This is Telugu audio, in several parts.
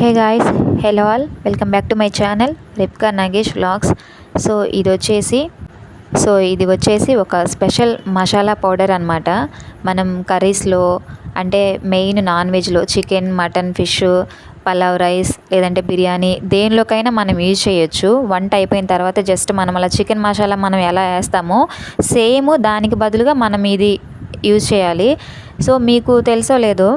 Hey guys hello all. Welcome back to my channel Ripka Nagesh vlogs. So ఇది వచ్చేసి సో ఇది వచ్చేసి ఒక స్పెషల్ మసాలా పౌడర్ అనమాట మనం కర్రీస్లో అంటే మెయిన్ నాన్ వెజ్లో chicken mutton fish pulao rice లేదంటే బిర్యానీ దేనిలోకైనా మనం యూజ్ చేయొచ్చు. వంట అయిపోయిన తర్వాత జస్ట్ మనం అలా చికెన్ మసాలా మనం ఎలా వేస్తామో సేమ్ దానికి బదులుగా మనం ఇది యూజ్ చేయాలి. సో మీకు తెలుసో లేదో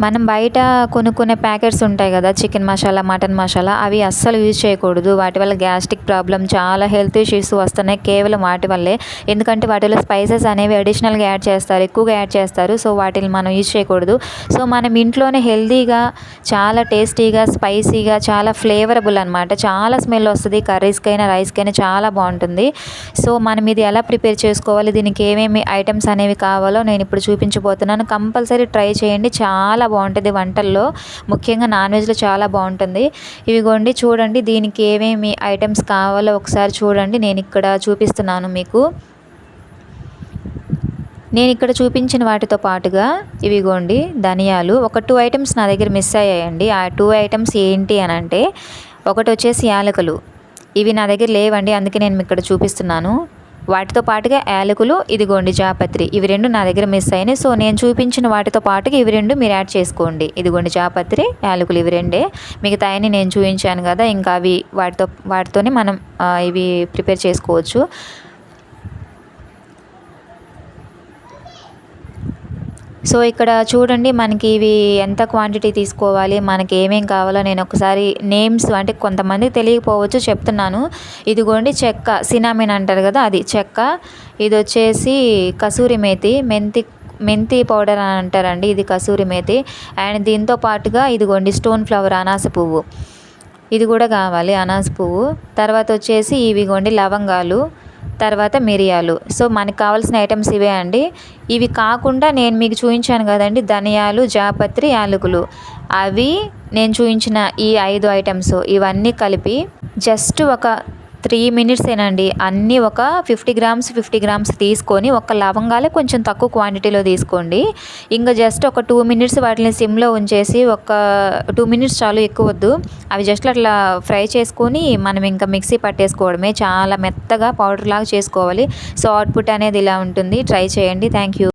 మనం బయట కొనుక్కునే ప్యాకెట్స్ ఉంటాయి కదా చికెన్ మసాలా మటన్ మసాలా అవి అస్సలు యూజ్ చేయకూడదు. వాటి వల్ల గ్యాస్ట్రిక్ ప్రాబ్లం చాలా హెల్త్ ఇష్యూస్ వస్తున్నాయి. కేవలం వాటి వల్లే. ఎందుకంటే వాటిలో స్పైసెస్ అనేవి అడిషనల్గా యాడ్ చేస్తారు ఎక్కువగా యాడ్ చేస్తారు. సో వాటిని మనం యూజ్ చేయకూడదు. సో మనం ఇంట్లోనే హెల్తీగా చాలా టేస్టీగా స్పైసీగా చాలా ఫ్లేవరబుల్ అనమాట చాలా స్మెల్ వస్తుంది. కర్రీస్కైనా రైస్కైనా చాలా బాగుంటుంది. సో మనం ఇది ఎలా ప్రిపేర్ చేసుకోవాలి? దీనికి ఏమేమి ఐటమ్స్ అనేవి కావాలో నేను ఇప్పుడు చూపించబోతున్నాను. కంపల్సరీ ట్రై చేయండి. చాలా బాగుంటుంది వంటల్లో. ముఖ్యంగా నాన్ వెజ్లో చాలా బాగుంటుంది. ఇవిగోండి చూడండి దీనికి ఏమేమి ఐటమ్స్ కావాలో ఒకసారి చూడండి. నేను ఇక్కడ చూపిస్తున్నాను మీకు. నేను ఇక్కడ చూపించిన వాటితో పాటుగా ఇవిగోండి ధనియాలు. ఒక టూ ఐటమ్స్ నా దగ్గర మిస్ అయ్యాయండి. ఆ టూ ఐటమ్స్ ఏంటి అని అంటే ఒకటి వచ్చేసి యాలకులు. ఇవి నా దగ్గర లేవండి అందుకే నేను ఇక్కడ చూపిస్తున్నాను. వాటితో పాటుగా యాలకులు ఇదిగోండి జాపత్రి. ఇవి రెండు నా దగ్గర మిస్ అయినాయి. సో నేను చూపించిన వాటితో పాటుగా ఇవి రెండు మీరు యాడ్ చేసుకోండి. ఇదిగోండి జాపత్రి యాలకులు ఇవి రెండే. మిగతాయని నేను చూపించాను కదా ఇంకా అవి వాటితో వాటితోనే మనం ఇవి ప్రిపేర్ చేసుకోవచ్చు. సో ఇక్కడ చూడండి మనకి ఇవి ఎంత క్వాంటిటీ తీసుకోవాలి మనకి ఏమేం కావాలో నేను ఒకసారి నేమ్స్ అంటే కొంతమంది తెలియకపోవచ్చు చెప్తున్నాను. ఇదిగోండి చెక్క సినామిన్ అంటారు కదా అది చెక్క. ఇది వచ్చేసి కసూరి మేతి మెంతి మెంతి పౌడర్ అని అంటారండి ఇది కసూరి మేతి. అండ్ దీంతో పాటుగా ఇదిగోండి స్టోన్ ఫ్లవర్ అనాస పువ్వు. ఇది కూడా కావాలి అనాస పువ్వు. తర్వాత వచ్చేసి ఇవిగోండి లవంగాలు. తర్వాత మిరియాలు. సో మనకు కావాల్సిన ఐటమ్స్ ఇవే అండి. ఇవి కాకుండా నేను మీకు చూపించాను కదండి ధనియాలు జాపత్రి యాలకులు. అవి నేను చూపించిన ఈ ఐదు ఐటమ్స్. ఇవన్నీ కలిపి జస్ట్ ఒక త్రీ మినిట్సేనండి అన్నీ ఒక ఫిఫ్టీ గ్రామ్స్ ఫిఫ్టీ గ్రామ్స్ తీసుకొని ఒక లవంగాలే కొంచెం తక్కువ క్వాంటిటీలో తీసుకోండి. ఇంకా జస్ట్ ఒక టూ మినిట్స్ వాటిని సిమ్లో ఉంచేసి ఒక టూ మినిట్స్ చాలు ఎక్కువ వద్దు. అవి జస్ట్ అట్లా ఫ్రై చేసుకొని మనం ఇంకా మిక్సీ పట్టేసుకోవడమే. చాలా మెత్తగా పౌడర్ లాగా చేసుకోవాలి. సో అవుట్పుట్ అనేది ఇలా ఉంటుంది. ట్రై చేయండి. Thank you.